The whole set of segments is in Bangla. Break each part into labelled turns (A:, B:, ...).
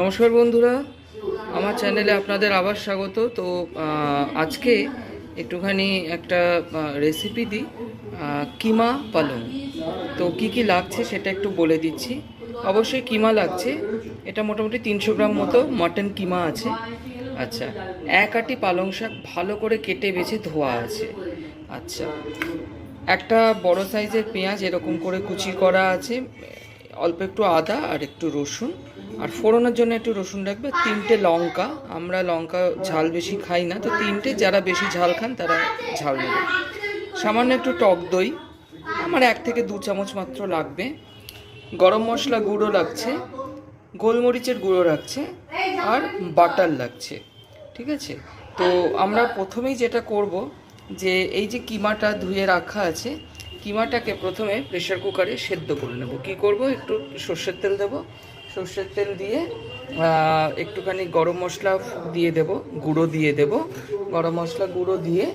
A: নমস্কার বন্ধুরা, আমার চ্যানেলে আপনাদের আবার স্বাগত। তো আজকে একটুখানি একটা রেসিপি দিই কিমা পালং। তো কি কি লাগছে সেটা একটু বলে দিচ্ছি। অবশ্যই কিমা লাগছে। এটা মোটামুটি তিনশো গ্রাম মতো মটন কিমা আছে। আচ্ছা এক আটি পালং শাক ভালো করে কেটে বেছে ধোয়া আছে। আচ্ছা একটা বড় সাইজের পেঁয়াজ এরকম করে কুচি করা আছে। অল্প একটু আদা আর একটু রসুন। আর ফোড়নের জন্য একটু রসুন রাখবে। তিনটে লঙ্কা। আমরা লঙ্কা ঝাল বেশি খাই না। তো তিনটে যারা বেশি ঝাল খান, তারা ঝাল নেবে। সামান্য একটু টক দই। আমার এক থেকে দু চামচ মাত্র লাগবে। গরম মশলা গুঁড়ো লাগছে। গোলমরিচের গুঁড়ো লাগছে। আর বাটার লাগছে। ঠিক আছে? তো আমরা প্রথমেই যেটা করব যে, এই যে কিমাটা ধুয়ে রাখা আছে কিমাটাকে প্রথমে প্রেশার কুকারে সেদ্ধ করে নেব। কি করব? একটু সর্ষের তেল দেব। সর্ষের তেল দিয়ে একটুখানি গরম মশলা দিয়ে দেব, গুঁড়ো দিয়ে দেব। গরম মশলা গুঁড়ো দিয়ে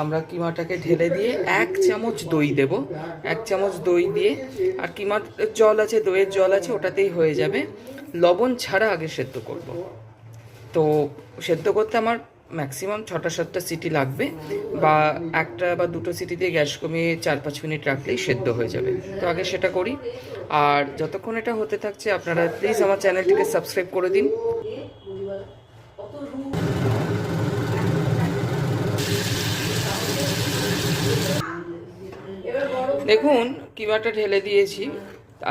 A: আমরা কিমাটাকে ঢেলে দিয়ে এক চামচ দই দেব। এক চামচ দই দিয়ে, আর কিমার জল আছে, দইয়ের জল আছে, ওটাতেই হয়ে যাবে। লবণ ছাড়া আগে সেদ্ধ করব। তো সেদ্ধ করতে আমার ম্যাক্সিমাম ছটা সাতটা সিটি লাগবে বা একটা বা দুটো সিটি দিয়ে গ্যাস কমিয়ে চার পাঁচ মিনিট রাখলেই সেদ্ধ হয়ে যাবে। তো আগে সেটা করি। আর যতক্ষণ এটা হতে থাকছে, আপনারা প্লিজ আমার চ্যানেলটিকে সাবস্ক্রাইব করে দিন। দেখুন কিমাটা ঢেলে দিয়েছি।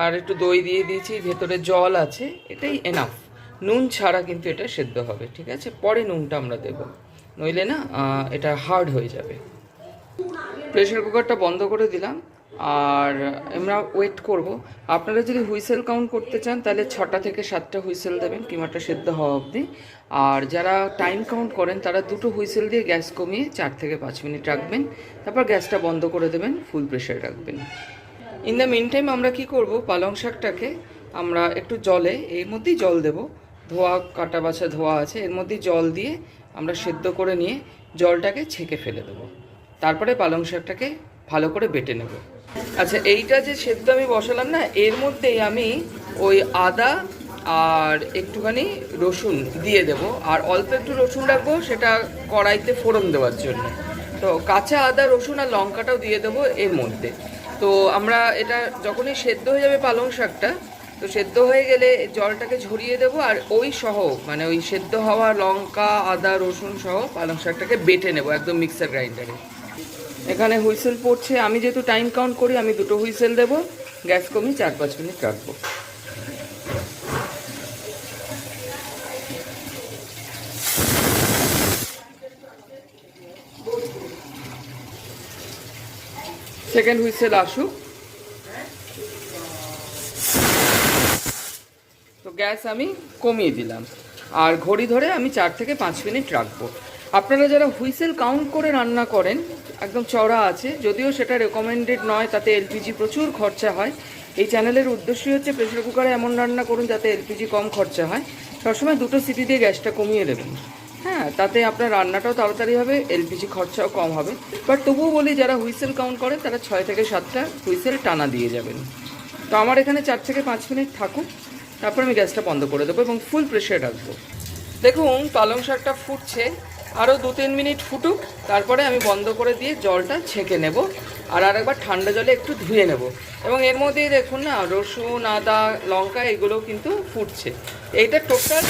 A: আর একটু দই দিয়ে দিয়েছি, ভেতরে জল আছে, এটাই এনাফ নুন ছাড়া কিন্তু এটা সেদ্ধ হবে, ঠিক আছে? পরে নুনটা আমরা দেব। নইলে না এটা হার্ড হয়ে যাবে। প্রেশার কুকারটা বন্ধ করে দিলাম, আর আমরা ওয়েট করব। আপনারা যদি হুইসেল কাউন্ট করতে চান, তাহলে ছটা থেকে সাতটা হুইসেল দেবেন কিমাটা সেদ্ধ হওয়া অবধি। আর যারা টাইম কাউন্ট করেন, তারা দুটো হুইসেল দিয়ে গ্যাস কমিয়ে চার থেকে পাঁচ মিনিট রাখবেন। তারপর গ্যাসটা বন্ধ করে দেবেন, ফুল প্রেশারে রাখবেন। ইন দ্য মিন টাইম আমরা কি করব, পালং শাকটাকে আমরা একটু জলে, এর মধ্যেই জল দেব। ধোয়া, কাটা বাছা ধোয়া আছে, এর মধ্যেই জল দিয়ে আমরা সেদ্ধ করে নিয়ে জলটাকে ছেঁকে ফেলে দেবো। তারপরে পালং শাকটাকে ভালো করে বেটে নেব। আচ্ছা এইটা যে সেদ্ধ আমি বসালাম না, এর মধ্যেই আমি ওই আদা আর একটুখানি রসুন দিয়ে দেব। আর অল্প একটু রসুন রাখব সেটা কড়াইতে ফোড়ন দেওয়ার জন্য। তো কাঁচা আদা, রসুন আর লঙ্কাটাও দিয়ে দেবো এর মধ্যে। তো আমরা এটা যখনই সেদ্ধ হয়ে যাবে পালং শাকটা তো সেদ্ধ হয়ে গেলে জলটাকে ঝরিয়ে দেবো আর ওই সহ মানে ওই সেদ্ধ হওয়া লঙ্কা, আদা, রসুন সহ পালং শাকটাকে বেটে নেব একদম মিক্সার গ্রাইন্ডারে। এখানে হুইসেল পড়ছে, আমি যেহেতু টাইম কাউন্ট করি, আমি দুটো হুইসেল দেবো, গ্যাস কমিয়ে চার পাঁচ মিনিট রাখব। সেকেন্ড হুইসেল আসুক। গ্যাস আমি কমিয়ে দিলাম। আর ঘড়ি ধরে আমি চার থেকে পাঁচ মিনিট রাখব। আপনারা যারা হুইসেল কাউন্ট করে রান্না করেন, একদম চড়া আছে, যদিও সেটা রেকমেন্ডেড নয়, তাতে এলপিজি প্রচুর খরচা হয়। এই চ্যানেলের উদ্দেশ্যই হচ্ছে প্রেশার কুকারে এমন রান্না করুন যাতে এলপিজি কম খরচা হয়। সবসময় দুটো সিটি দিয়ে গ্যাসটা কমিয়ে দেবেন। হ্যাঁ তাতে আপনার রান্নাটাও তাড়াতাড়ি হবে, এলপিজি খরচাও কম হবে। বাট তবুও বলি, যারা হুইসেল কাউন্ট করেন, তারা ছয় থেকে সাতটা হুইসেল টানা দিয়ে যাবেন। তো আমার এখানে চার থেকে পাঁচ মিনিট থাকুক। তারপর আমি গ্যাসটা বন্ধ করে দেবো এবং ফুল প্রেশার রাখব। দেখুন, পালং শাকটা ফুটছে। আরও দু তিন মিনিট ফুটুক, তারপরে আমি বন্ধ করে দিয়ে জলটা ছেঁকে নেব আর আরেকবার ঠান্ডা জলে একটু ধুয়ে নেব। এবং এর মধ্যেই দেখুন না, রসুন, আদা, লঙ্কা, এগুলো কিন্তু ফুটছে। এইটা টোটাল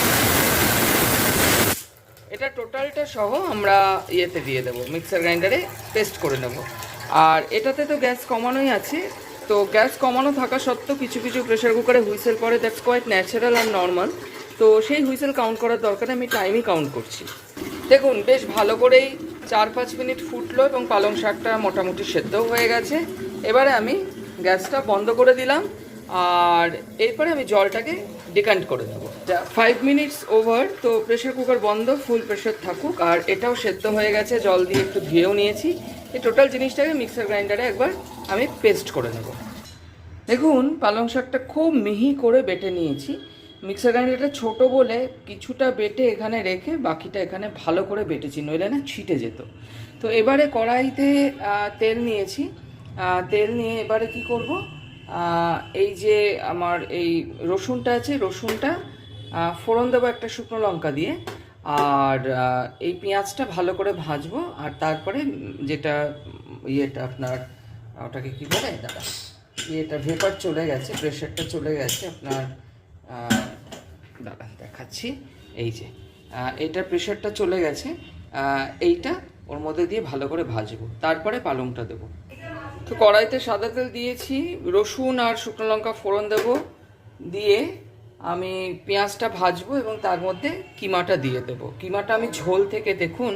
A: এটা টোটালটা সহ আমরা ইয়েতে দিয়ে দেবো মিক্সার গ্রাইন্ডারে পেস্ট করে নেব। আর এটাতে তো গ্যাস কমানোই আছে। তো গ্যাস কমানো থাকা সত্ত্বেও কিছু কিছু প্রেশার কুকারে হুইসেল পরে দ্যাটস কোয়াইট ন্যাচারাল আর নর্মাল তো সেই হুইসেল কাউন্ট করার দরকার, আমি টাইমই কাউন্ট করছি। দেখুন, বেশ ভালো করেই চার পাঁচ মিনিট ফুটলো এবং পালং শাকটা মোটামুটি সেদ্ধও হয়ে গেছে। এবারে আমি গ্যাসটা বন্ধ করে দিলাম, আর এরপরে আমি জলটাকে ডিকান্ট করে দেবো ফাইভ মিনিটস ওভার তো প্রেশার কুকার বন্ধ ফুল প্রেশার থাকুক, আর এটাও সেদ্ধ হয়ে গেছে, জল দিয়ে একটু ধুয়েও নিয়েছি। এই টোটাল জিনিসটাকে মিক্সার গ্রাইন্ডারে একবার আমি পেস্ট করে নেব। দেখুন, পালং শাকটা খুব মিহি করে বেটে নিয়েছি। মিক্সার গ্রাইন্ডারটা ছোট বলে কিছুটা বেটে এখানে রেখে বাকিটা এখানে ভালো করে বেটেছি, নইলে না ছিটে যেত। তো এবারে কড়াইতে তেল নিয়েছি। তেল নিয়ে এবারে কি করব? এই যে আমার এই রসুনটা আছে, রসুনটা ফোড়ন দেবো একটা শুকনো লঙ্কা দিয়ে। আর এই পেঁয়াজটা ভালো করে ভাজবো, আর তারপরে যেটা ইয়েটা আপনার, ওটাকে কী বলে? দাদা, ইয়েটা ভেপার চলে গেছে প্রেশারটা চলে গেছে, আপনার দাদা, দেখাচ্ছি। এই যে এইটার প্রেশারটা চলে গেছে এইটা ওর মধ্যে দিয়ে ভালো করে ভাজবো। তারপরে পালংটা দেবো। তো কড়াইতে সাদা তেল দিয়েছি, রসুন আর শুকনো লঙ্কা ফোড়ন দেব, দিয়ে আমি পেঁয়াজটা ভাজবো এবং তার মধ্যে কিমাটা দিয়ে দেবো। কিমাটা আমি ঝোল থেকে দেখুন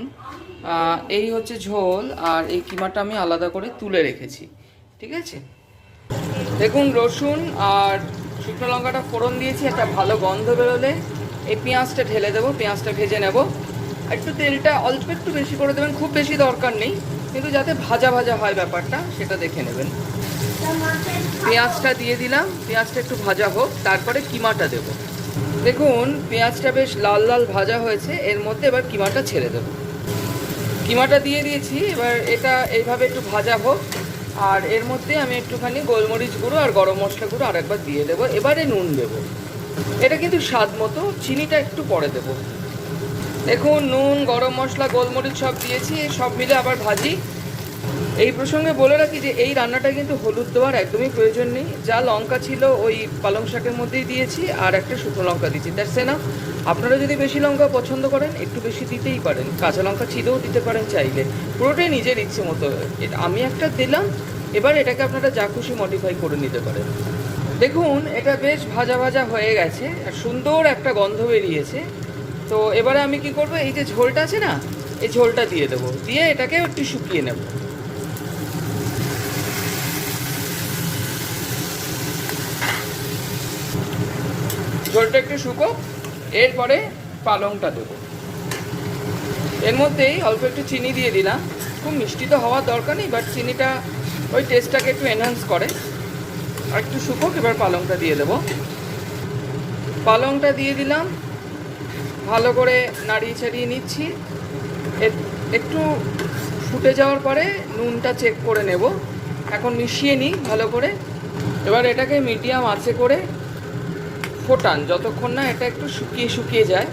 A: এই হচ্ছে ঝোল আর এই কিমাটা আমি আলাদা করে তুলে রেখেছি, ঠিক আছে? দেখুন, রসুন আর শুকনো লঙ্কাটা ফোড়ন দিয়েছি, একটা ভালো গন্ধ বেরোলে এই পেঁয়াজটা ঢেলে দেবো, পেঁয়াজটা ভেজে নেব। একটু তেলটা অল্প একটু বেশি করে দেবেন, খুব বেশি দরকার নেই, কিন্তু যাতে ভাজা ভাজা হয় ব্যাপারটা, সেটা দেখে নেবেন। পেঁয়াজটা দিয়ে দিলাম, পেঁয়াজটা একটু ভাজা হোক, তারপরে কিমাটা দেব। দেখুন, পেঁয়াজটা বেশ লাল লাল ভাজা হয়েছে, এর মধ্যে এবার কিমাটা ছেড়ে দেবো। কিমাটা দিয়ে দিয়েছি, এবার এটা এইভাবে একটু ভাজা হোক, আর এর মধ্যে আমি একটুখানি গোলমরিচ গুঁড়ো আর গরম মশলা গুঁড়ো আরেকবার দিয়ে দেবো। এবারে নুন দেবো। এটা কিন্তু স্বাদ মতো, চিনিটা একটু পরে দেবো। দেখুন, নুন, গরম মশলা, গোলমরিচ সব দিয়েছি, সব মিলে আবার ভাজি। এই প্রসঙ্গে বলে রাখি যে এই রান্নাটা কিন্তু হলুদ দেওয়ার একদমই প্রয়োজন নেই। যা লঙ্কা ছিল ওই পালং শাকের মধ্যেই দিয়েছি আর একটা শুকনো লঙ্কা দিয়েছি। দ্যাটস না আপনারা যদি বেশি লঙ্কা পছন্দ করেন, একটু বেশি দিতেই পারেন। কাঁচা লঙ্কা চিদেও দিতে পারেন চাইলে। পুরোটাই নিজের ইচ্ছে মতো। আমি একটা দিলাম, এবার এটাকে আপনারা যা খুশি মডিফাই করে নিতে পারেন। দেখুন, এটা বেশ ভাজা ভাজা হয়ে গেছে আর সুন্দর একটা গন্ধ বেরিয়েছে। তো এবারে আমি কি করব? এই যে ঝোলটা আছে না, এই ঝোলটা দিয়ে দেবো। দিয়ে এটাকে একটু শুকিয়ে নেব। ঝোলটা একটু শুকো, এরপরে পালংটা দেবো। এর মধ্যেই অল্প একটু চিনি দিয়ে দিলাম। খুব মিষ্টি তো হওয়ার দরকার নেই বাট চিনিটা ওই টেস্টটাকে একটু এনহান্স করে। আর একটু শুকোক এবার পালংটা দিয়ে দেবো। পালংটা দিয়ে দিলাম। ভালো করে নাড়িয়ে ছাড়িয়ে নিচ্ছি। একটু ফুটে যাওয়ার পরে নুনটা চেক করে নেব। এখন মিশিয়ে নিই ভালো করে। এবার এটাকে মিডিয়াম আছে করে ফোটান, যতক্ষণ না এটা একটু শুকিয়ে শুকিয়ে যায়।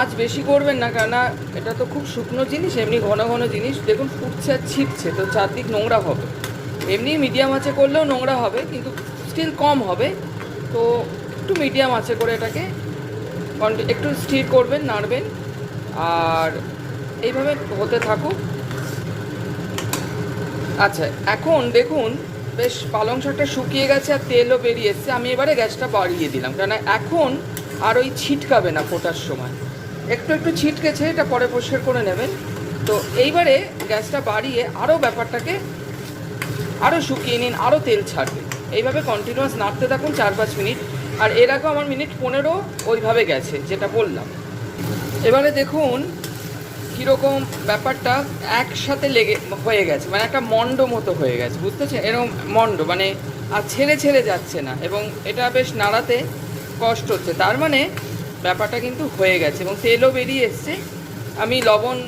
A: আজ বেশি করবেন না, কেননা এটা তো খুব শুকনো জিনিস, এমনি ঘন ঘন জিনিস। দেখুন, ফুটছে আর ছিটছে তো চারদিক নোংরা হবে। এমনি মিডিয়াম আঁচে করলেও নোংরা হবে, কিন্তু স্টিল কম হবে। তো একটু মিডিয়াম আঁচে করে এটাকে একটু স্থির করবেন, নাড়বেন। আর এইভাবে হতে থাকুক। আচ্ছা এখন দেখুন বেশ পালং শাকটা শুকিয়ে গেছে আর তেলও বেরিয়ে এসছে। আমি এবারে গ্যাসটা বাড়িয়ে দিলাম। কেন এখন আর ওই ছিটকাবে না ফোটার সময়। একটু একটু ছিটকেছে, এটা পরে পরিষ্কার করে নেবেন। তো এইবারে গ্যাসটা বাড়িয়ে আরও ব্যাপারটাকে আরও শুকিয়ে নিন, আরও তেল ছাড়বে। এইভাবে কন্টিনিউয়াস নাড়তে থাকুন চার পাঁচ মিনিট। আর এর আগেও আমার মিনিট পনেরো ওইভাবে গেছে, যেটা বললাম। এবারে দেখুন কীরকম ব্যাপারটা একসাথে লেগে হয়ে গেছে মানে একটা মণ্ড মতো হয়ে গেছে বুঝতে পারছেন এরকম মণ্ড মানে আর ছেড়ে ছেড়ে যাচ্ছে না এবং এটা বেশ নাড়াতে কষ্ট হচ্ছে। তার মানে ব্যাপারটা কিন্তু হয়ে গেছে এবং তেলও বেরিয়ে এসছে। আমি লবণ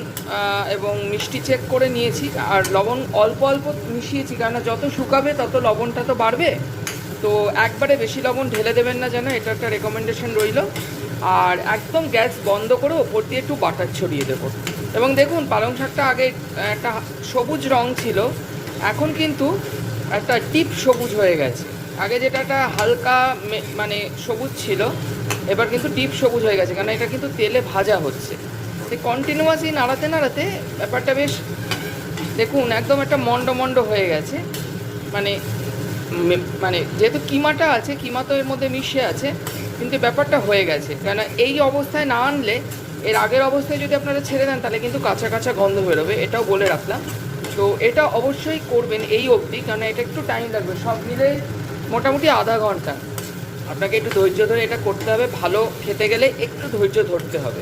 A: এবং মিষ্টি চেক করে নিয়েছি, আর লবণ অল্প অল্প মিশিয়েছি কারণ যত শুকাবে তত লবণটা তো বাড়বে। তো একবারে বেশি লবণ ঢেলে দেবেন না যেন, এটা একটা রেকমেন্ডেশন রইল। আর একদম গ্যাস বন্ধ করে ওপর দিয়ে একটু বাটার ছড়িয়ে দেবো। এবং দেখুন, পালং শাকটা আগে, একটা সবুজ রং ছিল, এখন কিন্তু একটা টিপ সবুজ হয়ে গেছে। আগে যেটা একটা হালকা মানে সবুজ ছিল, এবার কিন্তু টিপ সবুজ হয়ে গেছে কারণ এটা কিন্তু তেলে ভাজা হচ্ছে। সেই কন্টিনিউয়াসলি নাড়াতে নাড়াতে ব্যাপারটা বেশ, দেখুন, একদম একটা মন্ড মন্ড হয়ে গেছে। মানে মানে যেহেতু কিমাটা আছে, কিমা তো এর মধ্যে মিশে আছে, কিন্তু ব্যাপারটা হয়ে গেছে। কেন এই অবস্থায় না আনলে, এর আগের অবস্থায় যদি আপনারা ছেড়ে দেন, তাহলে কিন্তু কাঁচা কাঁচা গন্ধ বেরোবে, এটাও বলে রাখলাম। তো এটা অবশ্যই করবেন এই অবধি কারণ এটা একটু টাইম লাগবে। সব মিলে মোটামুটি আধা ঘণ্টা। আপনাকে একটু ধৈর্য ধরে এটা করতে হবে, ভালো খেতে গেলে একটু ধৈর্য ধরতে হবে।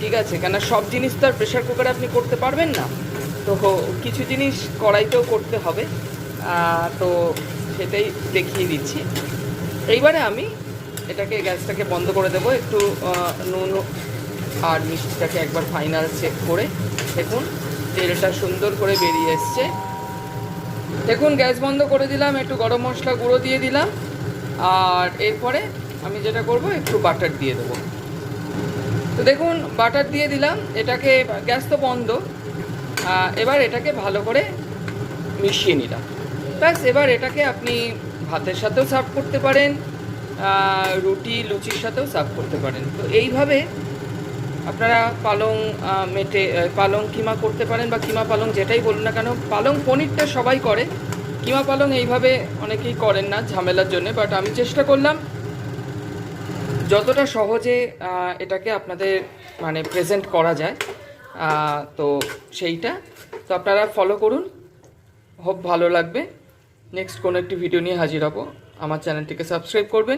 A: ঠিক আছে? কেন সব জিনিস তো আর প্রেশার কুকারে আপনি করতে পারবেন না। তো কিছু জিনিস কড়াইতেও করতে হবে। তো সেটাই দেখিয়ে দিচ্ছি। এইবারে আমি এটাকে, গ্যাসটাকে বন্ধ করে দেবো। একটু নুন আর মিষ্টিটাকে একবার ফাইনাল চেক করে দেখুন। তেলটা সুন্দর করে বেরিয়ে এসছে। দেখুন, গ্যাস বন্ধ করে দিলাম, একটু গরম মশলা গুঁড়ো দিয়ে দিলাম। আর এরপরে আমি যেটা করব, একটু বাটার দিয়ে দেবো। তো দেখুন, বাটার দিয়ে দিলাম। এটাকে, গ্যাস তো বন্ধ। এবার এটাকে ভালো করে মিশিয়ে নিলাম। ব্যাস, এবার এটাকে আপনি ভাতের সাথেও সার্ভ করতে পারেন রুটি, লুচির সাথেও সার্ভ করতে পারেন। তো এইভাবে আপনারা পালং মেটে পালং, কিমা করতে পারেন বা কিমা পালং যেটাই বলুন না কেন, পালং পনিরটা সবাই করে। কিমা পালং এইভাবে অনেকেই করেন না ঝামেলার জন্য বাট আমি চেষ্টা করলাম যতটা সহজে এটাকে আপনাদের মানে প্রেজেন্ট করা যায়। তো সেইটা। তো আপনারা ফলো করুন। খুব ভালো লাগবে। নেক্সট কোনো একটি ভিডিও নিয়ে হাজির হব। আমার চ্যানেলটিকে সাবস্ক্রাইব করবেন।